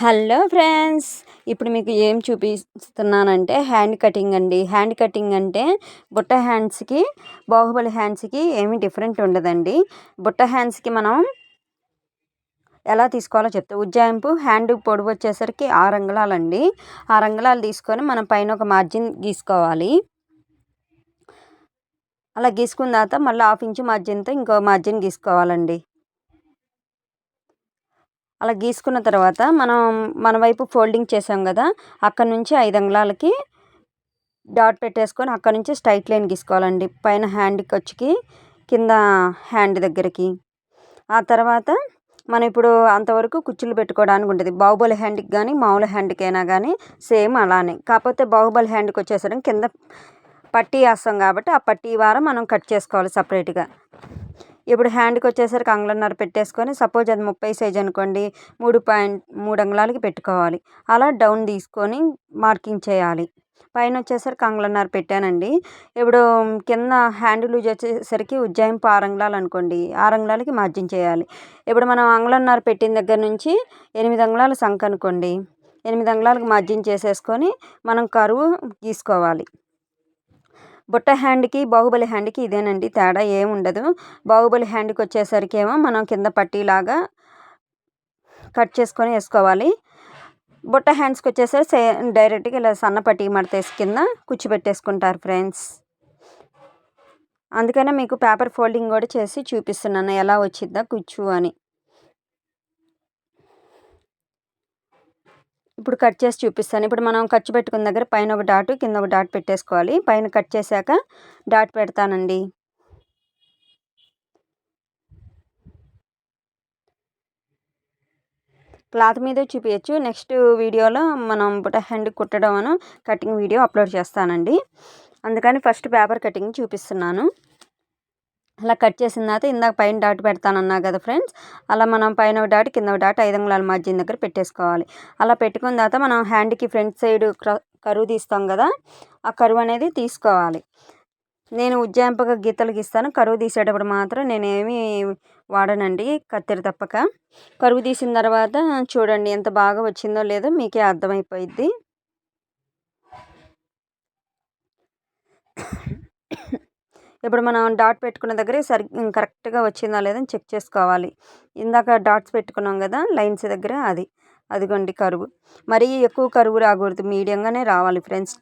Hello friends ఇప్పుడు మీకు ఏం చూపిస్తున్నానంటే హ్యాండ్ కటింగ్ అండి. హ్యాండ్ కటింగ్ అంటే బుట్ట హ్యాండ్స్కి బాహుబలి హ్యాండ్స్కి ఏమీ డిఫరెంట్ ఉండదండి. బుట్ట హ్యాండ్స్కి మనం ఎలా తీసుకోవాలో చెప్తే. ఉజ్జాయింపు హ్యాండ్ పొడవు వచ్చేసరికి ఆరు అంగుళాలండి. ఆరు అంగుళాలు తీసుకొని మనం పైన ఒక మార్జిన్ గీసుకోవాలి. అలా గీసుకున్న తర్వాత మళ్ళీ హాఫ్ ఇంచు మార్జిన్తో ఇంకో మార్జిన్ గీసుకోవాలండి. అలా గీసుకున్న తర్వాత మనం మన వైపు ఫోల్డింగ్ చేసాం కదా అక్కడ నుంచి ఐదు అంగుళాలకి డాట్ పెట్టేసుకొని అక్కడ నుంచి స్ట్రైట్ లైన్ గీసుకోవాలండి. పైన హ్యాండ్కి వచ్చి కింద హ్యాండ్ దగ్గరికి. ఆ తర్వాత మనం ఇప్పుడు అంతవరకు కుచ్చులు పెట్టుకోవడానికి ఉంటుంది బాహుబలి హ్యాండ్కి కానీ మామూలు హ్యాండ్కి అయినా కానీ సేమ్ అలానే. కాకపోతే బాహుబలి హ్యాండ్కి వచ్చేసరికి కింద పట్టీ వేస్తాం కాబట్టి ఆ పట్టీ వారం మనం కట్ చేసుకోవాలి సపరేట్గా. ఇప్పుడు హ్యాండ్కి వచ్చేసరికి అంగుళన్నర పెట్టేసుకొని సపోజ్ అది ముప్పై సైజ్ అనుకోండి మూడు పాయింట్ మూడు అంగుళాలకి పెట్టుకోవాలి. అలా డౌన్ తీసుకొని మార్కింగ్ చేయాలి. పైన వచ్చేసరికి అంగుళన్నర పెట్టానండి. ఇప్పుడు కింద హ్యాండ్ లూజ్ వచ్చేసరికి ఉజ్జాయింపు ఆరు అంగుళాలు అనుకోండి ఆరు అంగుళాలకి మార్జిన్ చేయాలి. ఇప్పుడు మనం అంగుళన్నర పెట్టిన దగ్గర నుంచి ఎనిమిది అంగుళాల సంఖ అనుకోండి ఎనిమిది అంగుళాలకు మార్జిన్ చేసేసుకొని మనం కరువు గీసుకోవాలి. బుట్ట హ్యాండ్కి బాహుబలి హ్యాండ్కి ఇదేనండి. తేడా ఏముండదు. బాహుబలి హ్యాండ్కి వచ్చేసరికి ఏమో మనం కింద పట్టీలాగా కట్ చేసుకొని వేసుకోవాలి. బుట్ట హ్యాండ్స్కి వచ్చేసరికి సే డైరెక్ట్గా ఇలా సన్న పట్టీ మడతేసి కింద కూర్చోబెట్టేసుకుంటారు ఫ్రెండ్స్. అందుకనే మీకు పేపర్ ఫోల్డింగ్ కూడా చేసి చూపిస్తున్నాను. ఎలా వచ్చిద్దా కూర్చో అని. ఇప్పుడు కట్ చేసి చూపిస్తాను. ఇప్పుడు మనం ఖర్చు పెట్టుకున్న దగ్గర పైన ఒక డాట్ కింద ఒక డాట్ పెట్టేసుకోవాలి. పైన కట్ చేశాక డాట్ పెడతానండి. క్లాత్ మీద చూపించచ్చు నెక్స్ట్ వీడియోలో మనం బుట్ట హ్యాండ్ కుట్టడం అను కటింగ్ వీడియో అప్లోడ్ చేస్తానండి. అందుకని ఫస్ట్ పేపర్ కటింగ్ చూపిస్తున్నాను. అలా కట్ చేసిన తర్వాత ఇందాక పైన డాట్ పెడతానన్నా కదా ఫ్రెండ్స్ అలా మనం పైన ఒక డాట్ కింద ఒక డాట్ ఐదు అంగుళాల మధ్య దగ్గర పెట్టేసుకోవాలి. అలా పెట్టుకున్న తర్వాత మనం హ్యాండ్కి ఫ్రంట్ సైడ్ కరువు తీస్తాం కదా ఆ కరువు అనేది తీసుకోవాలి. నేను ఉజ్జాయింపుగా గీతలు గీస్తాను కరువు తీసేటప్పుడు మాత్రం నేనేమి వాడనండి కత్తెర తప్పక. కరువు తీసిన తర్వాత చూడండి ఎంత బాగా వచ్చిందో లేదో మీకే అర్థమైపోయిద్ది. ఇప్పుడు మనం డాట్ పెట్టుకున్న దగ్గరే సరి కరెక్ట్గా వచ్చిందా లేదని చెక్ చేసుకోవాలి. ఇందాక డాట్స్ పెట్టుకున్నాం కదా లైన్స్ దగ్గర అది. అదిగోండి కరువు. మరీ ఎక్కువ కరువు రాకూడదు మీడియంగానే రావాలి ఫ్రెండ్స్